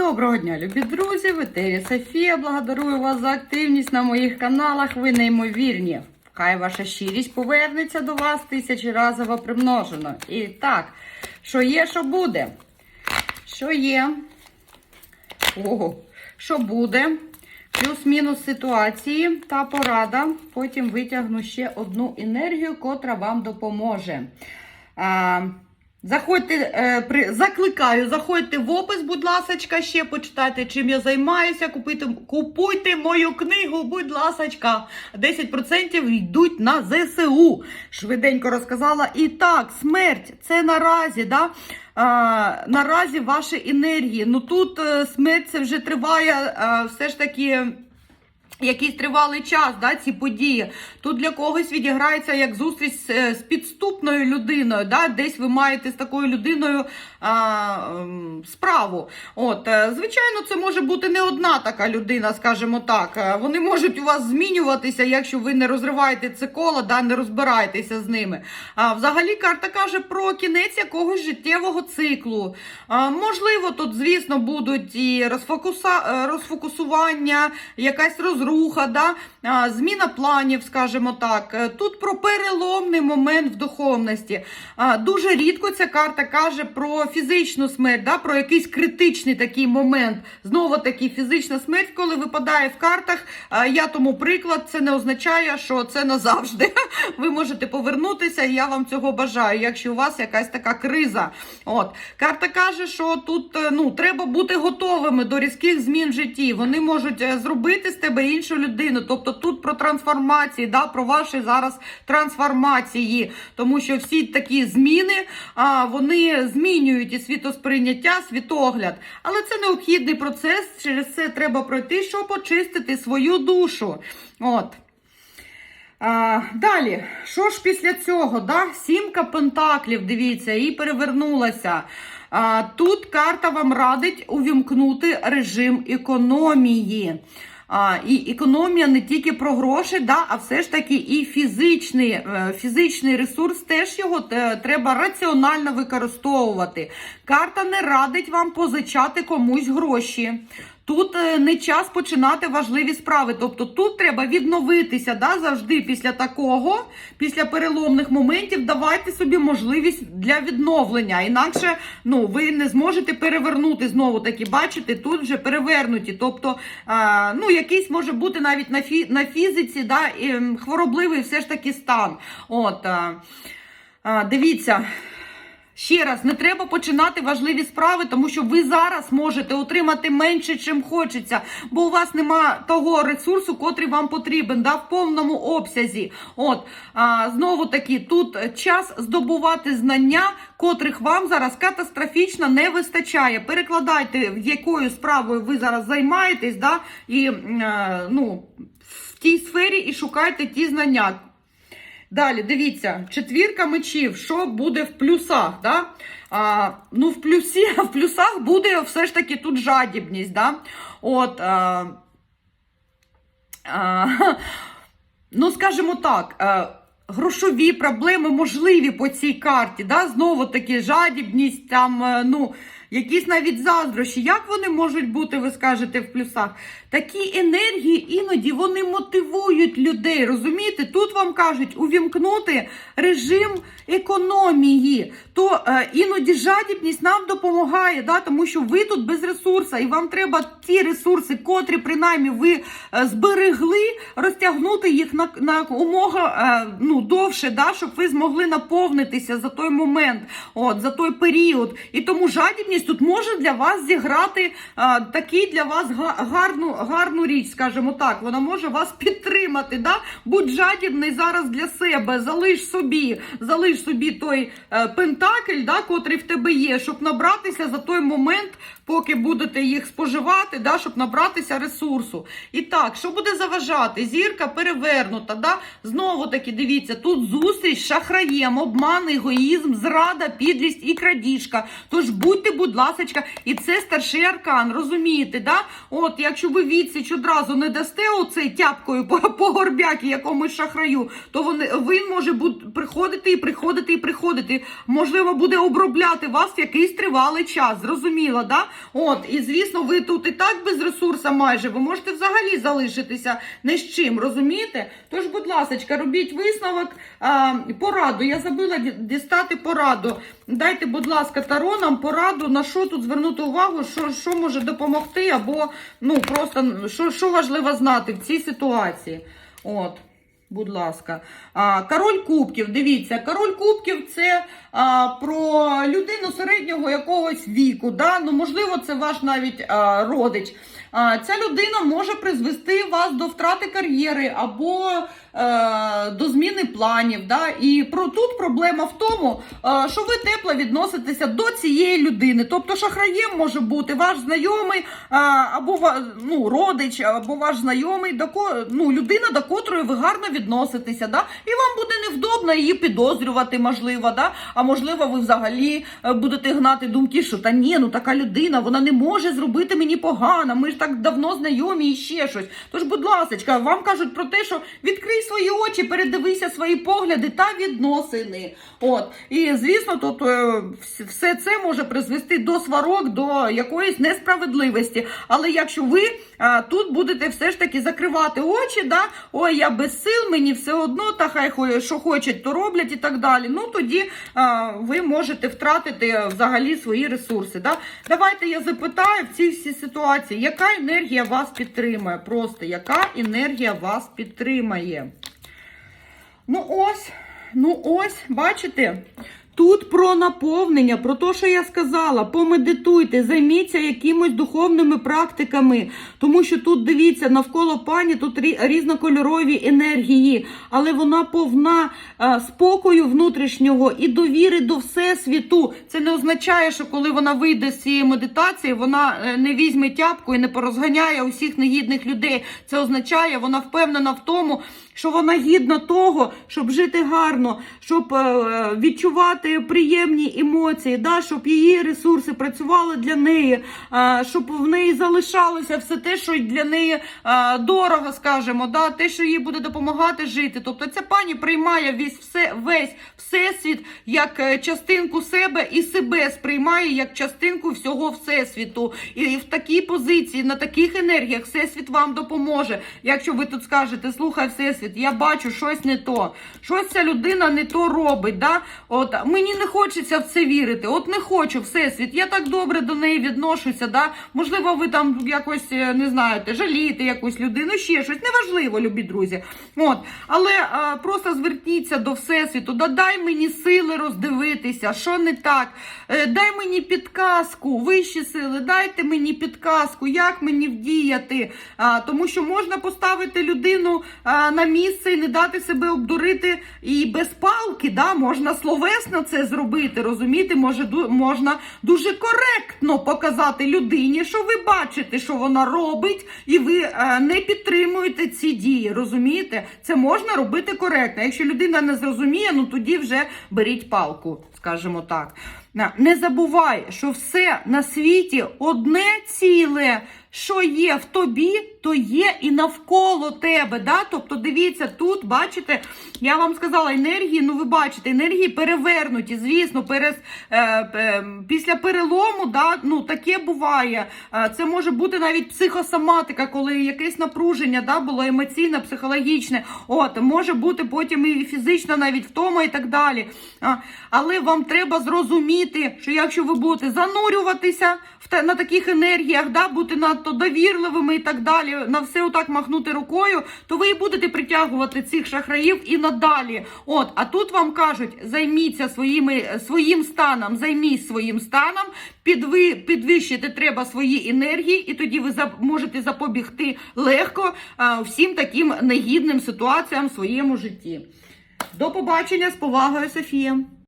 Доброго дня, любі друзі! В етері Софія. Благодарую вас за активність на моїх каналах. Ви неймовірні. Хай ваша щирість повернеться до вас тисячеразово примножено. І так, що є, що буде? Що є? Ого, що буде? Плюс-мінус ситуації та порада. Потім витягну ще одну енергію, котра вам допоможе. А, Заходьте, е, при, закликаю, заходьте в опис, будь ласочка, ще почитайте, чим я займаюся. Купуйте, купуйте мою книгу, будь ласочка. 10% йдуть на ЗСУ. Швиденько розказала. І так, смерть це наразі, да? А, наразі ваші енергії. Ну тут е, смерть це вже триває е, все ж таки. Якийсь тривалий час, да, ці події. Тут для когось відіграється як зустріч з, е, з підступною людиною. Да, Десь ви маєте з такою людиною а, ем, справу. От, е, Звичайно, це може бути не одна така людина, скажімо так. Е, Вони можуть у вас змінюватися, якщо ви не розриваєте це коло, да, не розбираєтеся з ними. А, Взагалі карта каже про кінець якогось життєвого циклу. А, Можливо, тут, звісно, будуть і розфокуса, розфокусування, якась розруха, да? зміна планів, скажімо так. Е, Тут про переломний момент в духовності. Дуже рідко ця карта каже про фізичну смерть, да? про якийсь критичний такий момент. Знову таки фізична смерть, коли випадає в картах. Я тому приклад, це не означає, що це назавжди. Ви можете повернутися, і я вам цього бажаю, якщо у вас якась така криза. От карта каже, що тут е, ну треба бути готовими до різких змін в житті. Вони можуть е, зробити з тебе іншу людину. Тобто тут про трансформації, да, про ваші зараз трансформації, тому що всі такі зміни а, вони змінюють і світосприйняття, світогляд. Але це необхідний процес. Через це треба пройти, щоб очистити свою душу. От. А, далі, що ж після цього? Да? Сімка пентаклів, дивіться, і перевернулася. А, тут карта вам радить увімкнути режим економії. А, і економія не тільки про гроші, да, а все ж таки і фізичний, е, фізичний ресурс теж його е, треба раціонально використовувати. Карта не радить вам позичати комусь гроші. Тут е, не час починати важливі справи. Тобто тут треба відновитися да, завжди після такого, після переломних моментів. Давайте собі можливість для відновлення. Інакше ну, ви не зможете перевернути знову таки. Бачите, тут вже перевернуті. Тобто, а, ну, якийсь може бути навіть на фі, на фізиці, да, і, хворобливий все ж таки стан. От, а, а, дивіться. Ще раз, не треба починати важливі справи, тому що ви зараз можете отримати менше, чим хочеться, бо у вас нема того ресурсу, котрий вам потрібен, да, в повному обсязі. От а, знову таки, тут час здобувати знання, котрих вам зараз катастрофічно не вистачає. Перекладайте, якою справою ви зараз займаєтесь, да, і е, ну, в тій сфері і шукайте ті знання. Далі, дивіться, четвірка мечів, що буде в плюсах? Да? А, ну, в плюсі, в плюсах буде все ж таки тут жадібність. Да? От, а, а, ну, скажімо так, а, грошові проблеми можливі по цій карті. Да? Знову таки, жадібність, там, е, ну, якісь навіть заздрощі. Як вони можуть бути, ви скажете, в плюсах? Такі енергії іноді вони мотивують людей. Розумієте? Тут вам кажуть увімкнути режим економії. То е, іноді жадібність нам допомагає, да? тому що ви тут без ресурсу, і вам треба ті ресурси, котрі принаймні ви е, зберегли, розтягнути їх на, на умога е, ну, довше, да? щоб ви змогли наповнитися за той момент, от, за той період. І тому жадібність тут може для вас зіграти е, такий для вас гарну, гарну річ, скажімо так. Вона може вас підтримати. Да? Будь жадібний зараз для себе, залиш собі, залиш собі той е, пентакль, да, котрий в тебе є, щоб набратися за той момент, поки будете їх споживати, да, щоб набратися ресурсу. І так, що буде заважати? Зірка перевернута. Да? Знову таки, дивіться, тут зустріч шахраєм, обман, егоїзм, зрада, підлість і крадіжка. Тож будьте, будь ласочка, і це старший аркан, розумієте? Да? От, якщо ви відсіч одразу не дасте оцей тяпкою по, по горбяки якомусь шахраю, то вони, він може бу- приходити і приходити і приходити. Можливо, буде обробляти вас в якийсь тривалий час. Зрозуміло, да? От, і звісно, ви тут і так без ресурсу майже, ви можете взагалі залишитися не з чим, розумієте? Тож, будь ласка, робіть висновок, а, пораду. Я забула дістати пораду. Дайте, будь ласка, таро нам пораду, на що тут звернути увагу, що, що може допомогти, або ну просто що, що важливо знати в цій ситуації. От. Будь ласка, а, король кубків. Дивіться, король кубків це а, про людину середнього якогось віку. Да? Ну, можливо, це ваш навіть а, родич. Ця людина може призвести вас до втрати кар'єри або е, до зміни планів. Да? І про тут проблема в тому, е, що ви тепло відноситеся до цієї людини. Тобто шахраєм може бути ваш знайомий, а, або ну, родич, або ваш знайомий, до ко, ну, людина, до котрої ви гарно відноситеся. Да? І вам буде невдобно її підозрювати, можливо. Да? А можливо, ви взагалі е, будете гнати думки, що та ні, ну така людина, вона не може зробити мені погано. Ми ж так давно знайомі і ще щось. Тож, будь ласка, вам кажуть про те, що відкрий свої очі, передивися свої погляди та відносини. От і звісно, тут е, все це може призвести до сварок, до якоїсь несправедливості. Але якщо ви а, тут будете все ж таки закривати очі, да, ой, я без сил, мені все одно, та хай що хочуть, то роблять і так далі. Ну тоді а, ви можете втратити взагалі свої ресурси. Да? Давайте я запитаю в цій всій ситуації, яка енергія вас підтримує? Просто яка енергія вас підтримає? Ну ось, ну ось, бачите? Тут про наповнення, про те, що я сказала, помедитуйте, займіться якимось духовними практиками, тому що тут дивіться, навколо пані тут рі- різнокольорові енергії, але вона повна а, спокою внутрішнього і довіри до всесвіту. Це не означає, що коли вона вийде з цієї медитації, вона е, не візьме тяпку і не порозганяє усіх негідних людей. Це означає, вона впевнена в тому, що вона гідна того, щоб жити гарно, щоб е, відчувати приємні емоції, да, щоб її ресурси працювали для неї, е, щоб в неї залишалося все те, що для неї е, дорого, скажімо, да, те, що їй буде допомагати жити. Тобто ця пані приймає весь, все, весь всесвіт як частинку себе і себе сприймає як частинку всього всесвіту. І в такій позиції, на таких енергіях, всесвіт вам допоможе. Якщо ви тут скажете, слухай, всесвіт, я бачу щось не то, щось ця людина не то робить. Да? От мені не хочеться в це вірити. От не хочу всесвіт. Я так добре до неї відношуся. Да? Можливо, ви там якось е, не знаєте, жалієте якусь людину, ще щось. Неважливо, любі друзі. От, але а, просто зверніться до всесвіту. Да дай мені сили роздивитися, що не так. Е, дай мені підказку, вищі сили, дайте мені підказку, як мені вдіяти. А, тому що можна поставити людину а, на місце і не дати себе обдурити і без палки. Да? Можна словесно це зробити. Розумієте, може можна дуже коректно показати людині, що ви бачите, що вона робить, і ви е, не підтримуєте ці дії. Розумієте? Це можна робити коректно. Якщо людина не зрозуміє, ну тоді вже беріть палку, скажімо так. Не забувай, що все на світі одне ціле, що є в тобі, то є і навколо тебе. Да? Тобто, дивіться, тут, бачите, я вам сказала, енергії, ну ви бачите, енергії перевернуті, звісно, перес, е, е, після перелому, да, ну таке буває. Е, це може бути навіть психосоматика, коли якесь напруження да, було емоційне, психологічне. От, може бути потім і фізична навіть втома і так далі. Але вам треба зрозуміти, що якщо ви будете занурюватися на таких енергіях, да, бути надто довірливими і так далі, на все отак махнути рукою, то ви і будете притягувати цих шахраїв і надалі. От, а тут вам кажуть, займіться своїми, своїм станом, займіть своїм станом, підви, підвищити треба свої енергії, і тоді ви можете запобігти легко а, всім таким негідним ситуаціям в своєму житті. До побачення з повагою, Софія.